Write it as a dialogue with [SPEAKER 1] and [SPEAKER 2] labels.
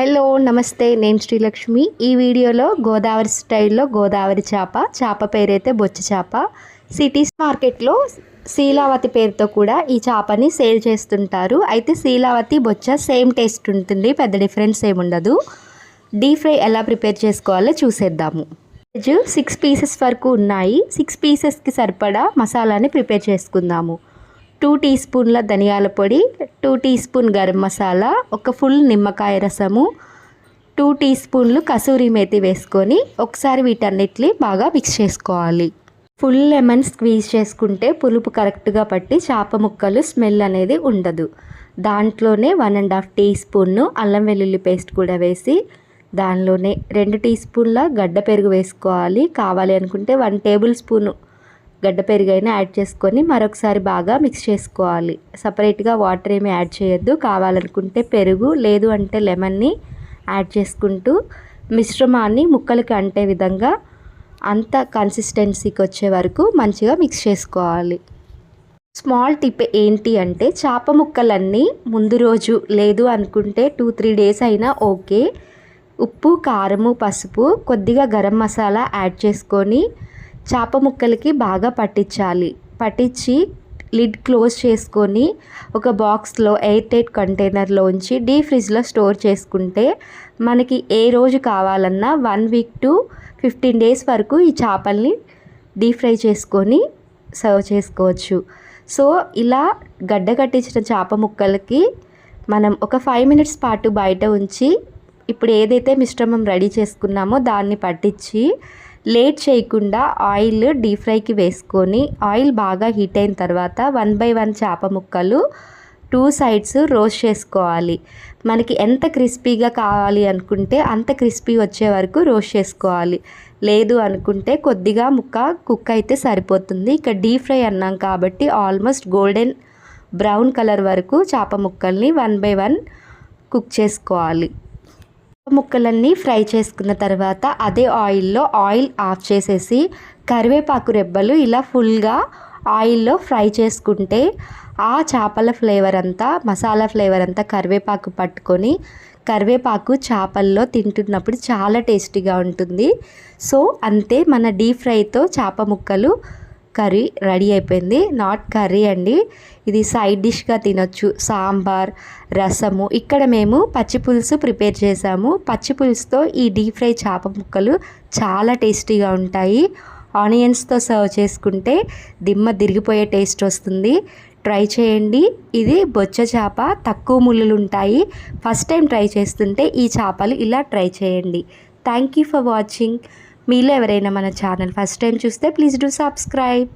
[SPEAKER 1] Hello నమస్తే. నేను శ్రీలక్ష్మి. ఈ వీడియోలో గోదావరి స్టైల్లో గోదావరి చేప చేప పేరైతే బొచ్చు చేప. సిటీస్ మార్కెట్లో శీలావతి పేరుతో కూడా ఈ చేపని సేల్ చేస్తుంటారు. అయితే శీలావతి బొచ్చ సేమ్ టేస్ట్ ఉంటుంది పెద్ద డిఫరెన్స్ ఏముండదు డీప్ ఫ్రై ఎలా ప్రిపేర్ చేసుకోవాలో చూసేద్దాము. వెజ్ సిక్స్ పీసెస్ వరకు ఉన్నాయి. సిక్స్ పీసెస్కి సరిపడా మసాలాని ప్రిపేర్ చేసుకుందాము. టూ టీ స్పూన్ల ధనియాల పొడి two teaspoon garam masala ఒక ఫుల్ నిమ్మకాయ రసము టూ టీ స్పూన్లు కసూరి మేతి వేసుకొని ఒకసారి వీటన్నిటిని బాగా మిక్స్ చేసుకోవాలి. ఫుల్ లెమన్ స్క్వీజ్ చేసుకుంటే పులుపు కరెక్ట్గా పట్టి చేప ముక్కలు స్మెల్ అనేది ఉండదు. దాంట్లోనే వన్ అండ్ హాఫ్ టీ స్పూన్ను అల్లం వెల్లుల్లి పేస్ట్ కూడా వేసి దానిలోనే రెండు టీ స్పూన్ల గడ్డ పెరుగు వేసుకోవాలి. కావాలి అనుకుంటే వన్ టేబుల్ స్పూను గడ్డ పెరుగైనా యాడ్ చేసుకొని మరొకసారి బాగా మిక్స్ చేసుకోవాలి. సపరేట్గా వాటర్ ఏమి యాడ్ చేయొద్దు. కావాలనుకుంటే పెరుగు లేదు అంటే లెమన్ని యాడ్ చేసుకుంటూ మిశ్రమాన్ని ముక్కలకి అంటే విధంగా అంత కన్సిస్టెన్సీకి వచ్చే వరకు మంచిగా మిక్స్ చేసుకోవాలి. స్మాల్ టిప్ ఏంటి అంటే చేప ముక్కలన్నీ ముందు రోజు లేదు అనుకుంటే టూ త్రీ డేస్ అయినా ఓకే ఉప్పు కారము పసుపు కొద్దిగా గరం మసాలా యాడ్ చేసుకొని చేప ముక్కలకి బాగా పట్టించాలి. పట్టించి లిడ్ క్లోజ్ చేసుకొని ఒక బాక్స్లో ఎయిర్ టైట్ కంటైనర్లో ఉంచి డీ ఫ్రిడ్జ్లో స్టోర్ చేసుకుంటే మనకి ఏ రోజు కావాలన్నా one week to fifteen days వరకు ఈ చేపల్ని డీప్ ఫ్రై చేసుకొని సర్వ్ చేసుకోవచ్చు. సో ఇలా గడ్డ కట్టించిన చేప ముక్కలకి మనం ఒక ఫైవ్ మినిట్స్ పాటు బయట ఉంచి ఇప్పుడు ఏదైతే మిశ్రమం రెడీ చేసుకున్నామో దాన్ని పట్టించి లేట్ చేయకుండా ఆయిల్ డీప్ ఫ్రైకి వేసుకొని ఆయిల్ బాగా హీట్ అయిన తర్వాత వన్ బై వన్ చేప ముక్కలు టూ సైడ్స్ రోస్ట్ చేసుకోవాలి. మనకి ఎంత క్రిస్పీగా కావాలి అనుకుంటే అంత క్రిస్పీ వచ్చే వరకు రోస్ట్ చేసుకోవాలి. లేదు అనుకుంటే కొద్దిగా ముక్క కుక్ అయితే సరిపోతుంది. ఇక డీప్ ఫ్రై అన్నాం కాబట్టి ఆల్మోస్ట్ గోల్డెన్ బ్రౌన్ కలర్ వరకు చేప ముక్కల్ని వన్ బై వన్ కుక్ చేసుకోవాలి. ముక్కలన్నీ ఫ్రై చేసుకున్న తర్వాత అదే ఆయిల్లో ఆయిల్ ఆఫ్ చేసేసి కరివేపాకు రెబ్బలు ఇలా ఫుల్గా ఆయిల్లో ఫ్రై చేసుకుంటే ఆ చేపల ఫ్లేవర్ అంతా మసాలా ఫ్లేవర్ అంతా కరివేపాకు పట్టుకొని కరివేపాకు చేపల్లో తింటున్నప్పుడు చాలా టేస్టీగా ఉంటుంది. సో అంతే మన డీప్ ఫ్రైతో చేప ముక్కలు కర్రీ రెడీ అయిపోయింది. నాట్ కర్రీ అండి. ఇది సైడ్ డిష్గా తినొచ్చు. సాంబార్ రసము. ఇక్కడ మేము పచ్చి పులుసు ప్రిపేర్ చేసాము. పచ్చి పులుసుతో ఈ డీప్ ఫ్రై చేప ముక్కలు చాలా టేస్టీగా ఉంటాయి. ఆనియన్స్తో సర్వ్ చేసుకుంటే దిమ్మ తిరిగిపోయే టేస్ట్ వస్తుంది. ట్రై చేయండి. ఇది బొచ్చ చేప. తక్కువ ముళ్ళులు ఉంటాయి. ఫస్ట్ టైం ట్రై చేస్తుంటే ఈ చేపలు ఇలా ట్రై చేయండి. Thank you for watching. మీలో ఎవరైనా మన ఛానల్ ఫస్ట్ టైం చూస్తే ప్లీజ్ డూ సబ్స్క్రైబ్.